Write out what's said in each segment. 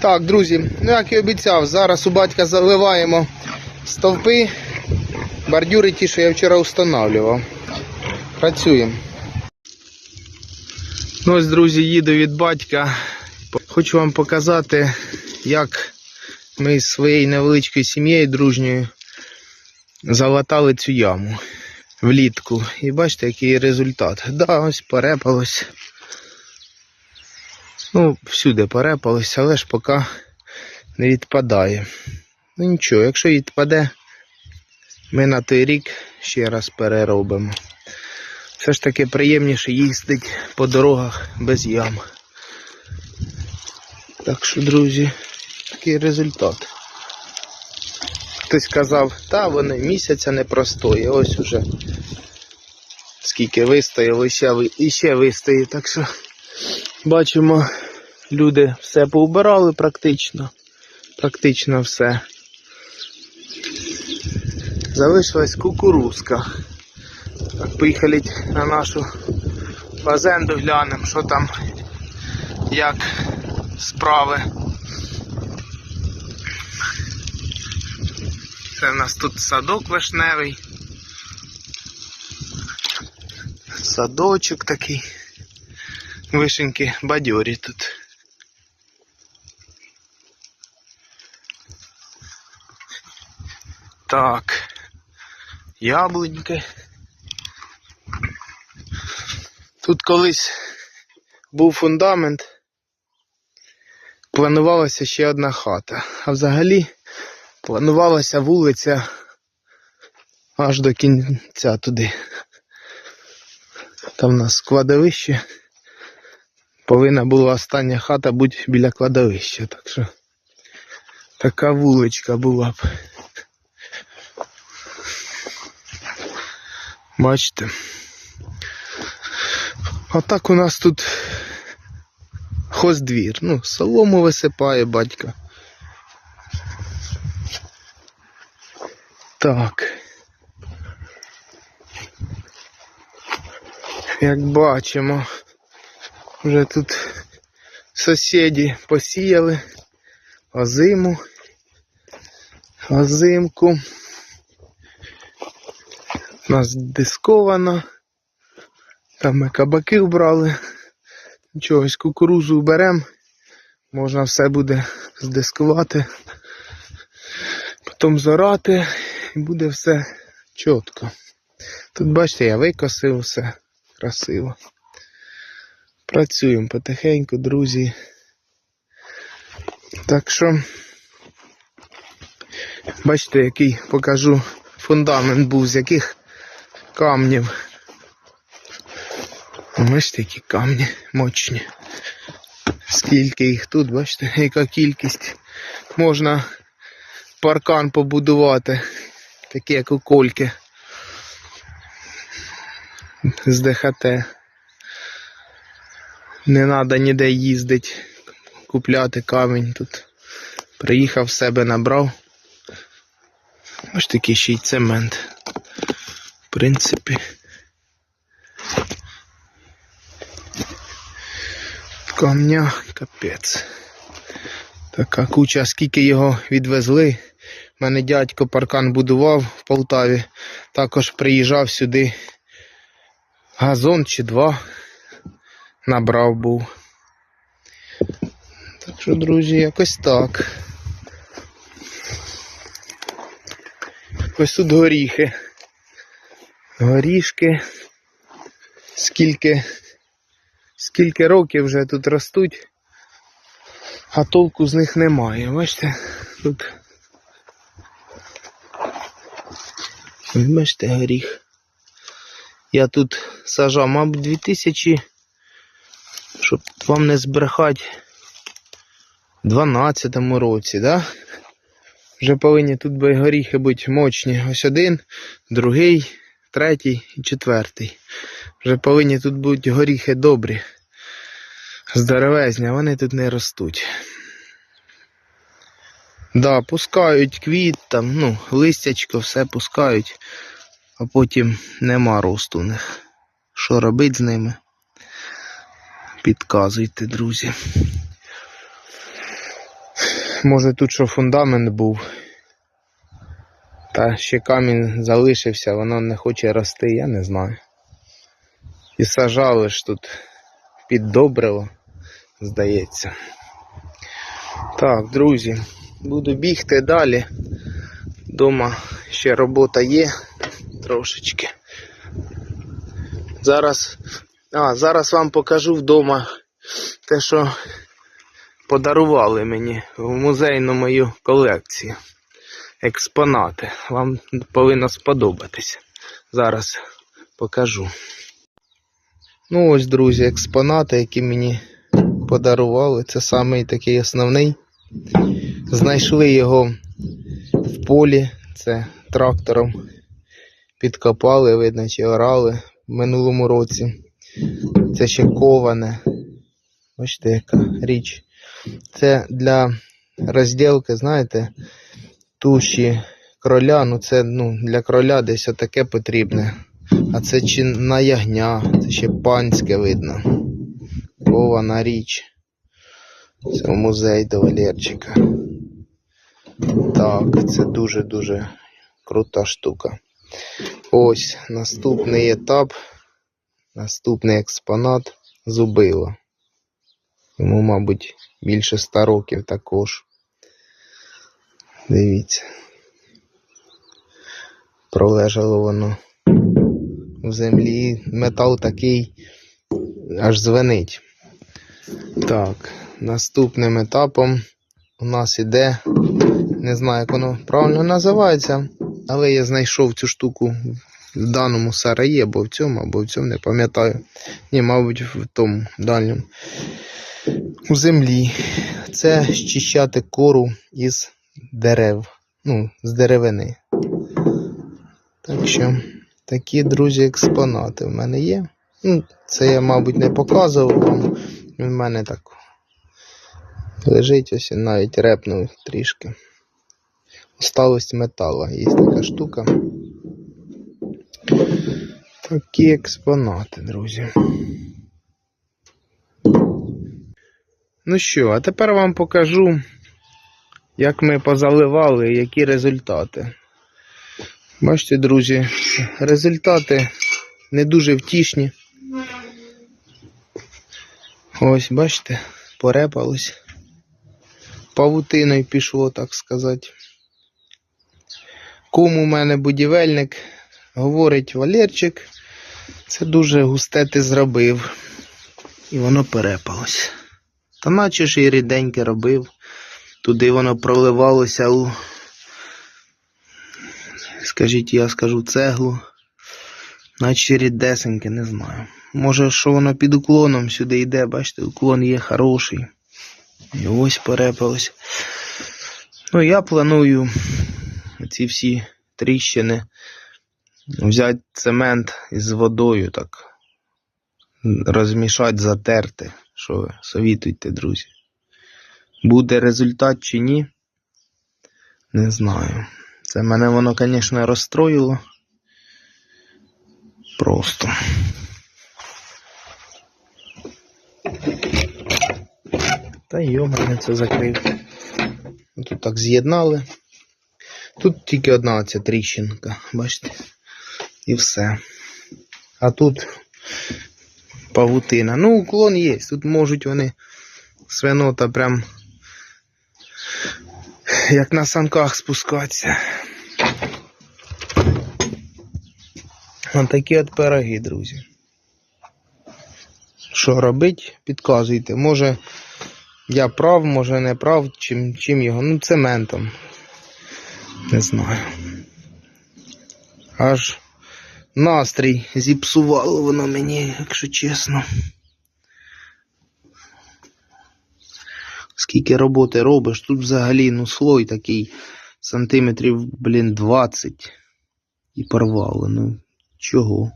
Так, друзі, ну як і обіцяв, зараз у батька заливаємо стовпи, бордюри ті, що я вчора встановлював. Працюємо. Ну ось, друзі, їду від батька. Хочу вам показати, як ми з своєю невеличкою сім'єю дружньою залатали цю яму влітку. І бачите, який результат. Да, ось порепалось. Ну, всюди порепалось, але ж поки не відпадає. Ну нічого, якщо відпаде, ми на той рік ще раз переробимо. Все ж таки приємніше їздить по дорогах без ям. Так що, друзі, такий результат. Хтось казав, та вони місяця не простоє, ось уже скільки вистояло, і ще вистоїть. Так що бачимо, люди все поубирали практично. Практично все. Залишилась кукурузка. Так, поїхали на нашу базенду глянемо, що там, як справи. Це в нас тут садок вишневий. Садочок такий. Вишеньки бадьорі тут. Так. Яблуньки. Тут колись був фундамент. Планувалася ще одна хата. А взагалі планувалася вулиця аж до кінця туди. Там у нас кладовище. Повинна була остання хата бути біля кладовища. Так що така вуличка була б. Бачите. А так у нас тут хоздвір. Ну, солому висипає батько. Так. Як бачимо, вже тут сусіди посіяли озиму, озимку. У нас дисковано. Там ми кабаки вбрали. Нічого, ось кукурузу беремо. Можна все буде здискувати. Потім зорати і буде все чітко. Тут бачите, я викосив все красиво. Працюємо потихеньку, друзі. Так що, бачите, який покажу фундамент був, з яких камнів. Бачите, які камні мощні. Скільки їх тут, бачите, яка кількість. Можна паркан побудувати, такий як у кольки з ДХТ. Не треба ніде їздити, купляти камінь тут. Приїхав себе набрав. Ось такий ще й цемент. Принципі. Камня капець. Така куча, скільки його відвезли. У мене дядько паркан будував в Полтаві. Також приїжджав сюди газон чи два. Набрав був. Так що, друзі, якось так. Ось тут горіхи. Горішки. Скільки, скільки років вже тут ростуть, а толку з них немає. Бачите, тут. Бачите, горіх. Я тут сажав, мабуть, 2000, щоб вам не збрехати, в 12-му році, да? Вже повинні тут би горіхи бути мощні. Ось один, другий, третій і четвертий. Вже повинні тут бути горіхи добрі. Здоровезні, а вони тут не ростуть. Да, пускають квіт, там, ну, листячко, все пускають, а потім нема росту у них. Що робити з ними? Підказуйте, друзі. Може тут що фундамент був. Та ще камінь залишився, воно не хоче рости, я не знаю. І сажали ж тут під добриво, здається. Так, друзі, буду бігти далі. Дома ще робота є трошечки. Зараз. А, зараз вам покажу вдома те, що подарували мені в музейну мою колекцію. Експонати. Вам повинно сподобатися. Зараз покажу. Ну ось, друзі, експонати, які мені подарували. Це самий такий основний. Знайшли його в полі. Це трактором підкопали, видно, чи орали в минулому році. Це ще коване. Бачите, яка річ. Це для розділки, знаєте, туші кроля. Ну це ну, для кроля десь отаке потрібне. А це чи на ягня, це ще панське видно. Кована річ. Це музей до Валерчика. Так, це дуже-дуже крута штука. Ось наступний етап, наступний експонат зубило. Йому, мабуть, більше 100 років також. Дивіться. Пролежало воно в землі. Метал такий аж звенить. Так, наступним етапом у нас іде, не знаю, як воно правильно називається, але я знайшов цю штуку в даному сараї, або в цьому, або в цьому, не пам'ятаю. Ні, мабуть, в тому дальньому. У землі. Це щищати кору із дерев. Ну, з деревини. Так що, такі, друзі, експонати в мене є. Ну, це я, мабуть, не показував вам. В мене так лежить ось навіть репнув трішки. Осталось метала. Є така штука. Такі експонати, друзі. Ну що, а тепер вам покажу, як ми позаливали, які результати. Бачите, друзі, результати не дуже втішні. Ось, бачите, порепалось. Павутиною пішло, так сказати. Кум у мене будівельник, говорить Валерчик, це дуже густе ти зробив. І воно перепалось. Та наче ж і ріденьке робив. Туди воно проливалося у, скажіть, я скажу цеглу. Наче рідесеньке, не знаю. Може, що воно під уклоном сюди йде, бачите, уклон є хороший. І ось перепалось. Ну, я планую ці всі тріщини взяти цемент із водою, так розмішати, затерти. Що ви совітуйте, друзі. Буде результат чи ні? Не знаю. Це мене воно, звісно, розстроїло. Просто. Та йомане це закрив. Тут так з'єднали. Тут тільки одна ця тріщинка, бачите? І все. А тут павутина. Ну, уклон є. Тут можуть вони свинота прям як на санках спускатися. Ось такі от пироги, друзі. Що робить, підказуйте. Може я прав, може не прав, чим, чим його. Ну, цементом. Не знаю. Аж настрій зіпсувало воно мені, якщо чесно. Скільки роботи робиш, тут взагалі ну слой такий сантиметрів, блін, 20 і порвало. Ну, чого?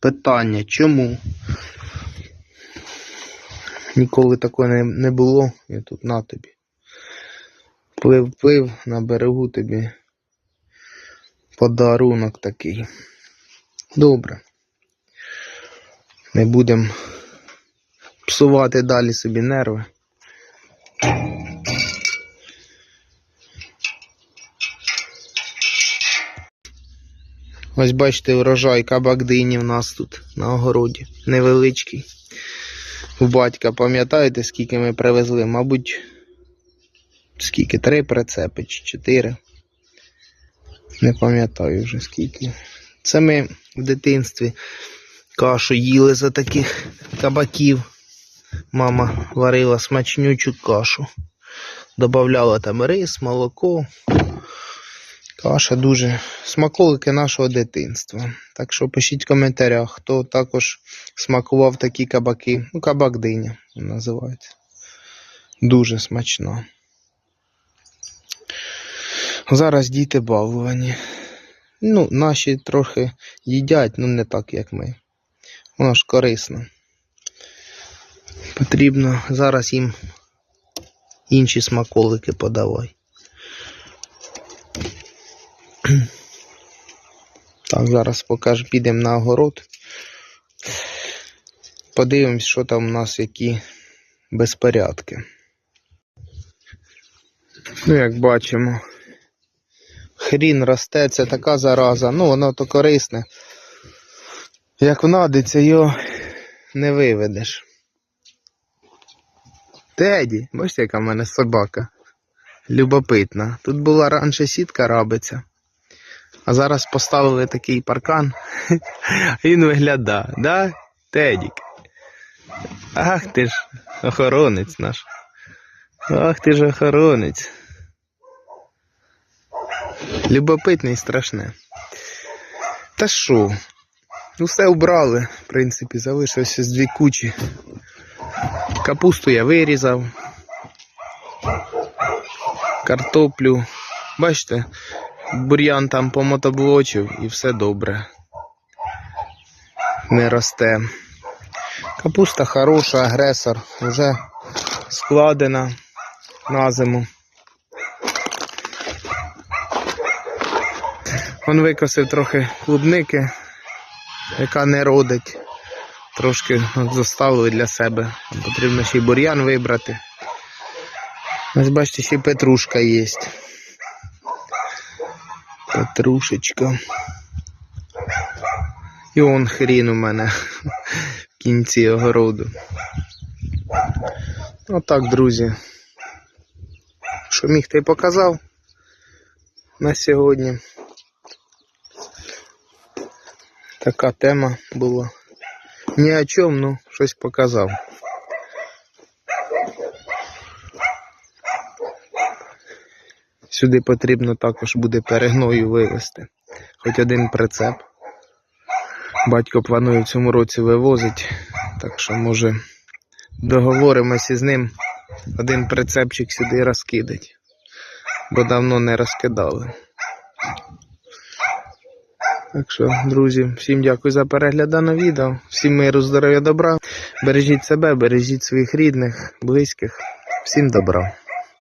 Питання, чому? Ніколи такого не, не було, я тут на тобі. Плив, плив на берегу тобі подарунок такий. Добре. Не будемо псувати далі собі нерви. Ось бачите, урожай кабак-дині в нас тут на огороді. Невеличкий. У батька, пам'ятаєте, скільки ми привезли? Мабуть, скільки? Три прицепи чи чотири. Не пам'ятаю вже скільки. Це ми в дитинстві кашу їли за таких кабаків. Мама варила смачнючу кашу. Добавляла там рис, молоко. Каша дуже смаколики нашого дитинства. Так що пишіть в коментарях, хто також смакував такі кабаки. Ну, кабак диня називається. Дуже смачно. Зараз діти балувані. Ну, наші трохи їдять, ну не так, як ми. Воно ж корисно. Потрібно зараз їм інші смаколики подавай. Так, зараз покажу, підемо на огород. Подивимось, що там у нас які безпорядки. Ну, як бачимо, хрін росте, це така зараза. Ну, воно то корисне. Як внадиться, його не виведеш. Теді, бачите, яка в мене собака. Любопитна. Тут була раніше сітка рабиця. А зараз поставили такий паркан. Він виглядає, да? Тедік. Ах ти ж, охоронець наш. Ах ти ж охоронець. Любопитне і страшне. Та що? Усе убрали, в принципі, залишилося з дві кучі. Капусту я вирізав. Картоплю. Бачите, бур'ян там помотоблочив і все добре. Не росте. Капуста хороша, агресор, вже складена на зиму. Он викосив трохи клубники, яка не родить. Трошки заставили для себе. Потрібно ще й бур'ян вибрати. Ось бачите, ще й петрушка є. Петрушечка. І он хрін у мене в кінці огороду. Отак, друзі. Що міг ти показав на сьогодні. Така тема була. Ні о чому, ну, щось показав. Сюди потрібно також буде перегною вивезти. Хоч один прицеп. Батько планує в цьому році вивозить, так що може договоримося з ним один прицепчик сюди розкидать. Бо давно не розкидали. Так що, друзі, всім дякую за перегляд даного відео. Всім миру, здоров'я, добра. Бережіть себе, бережіть своїх рідних, близьких. Всім добра.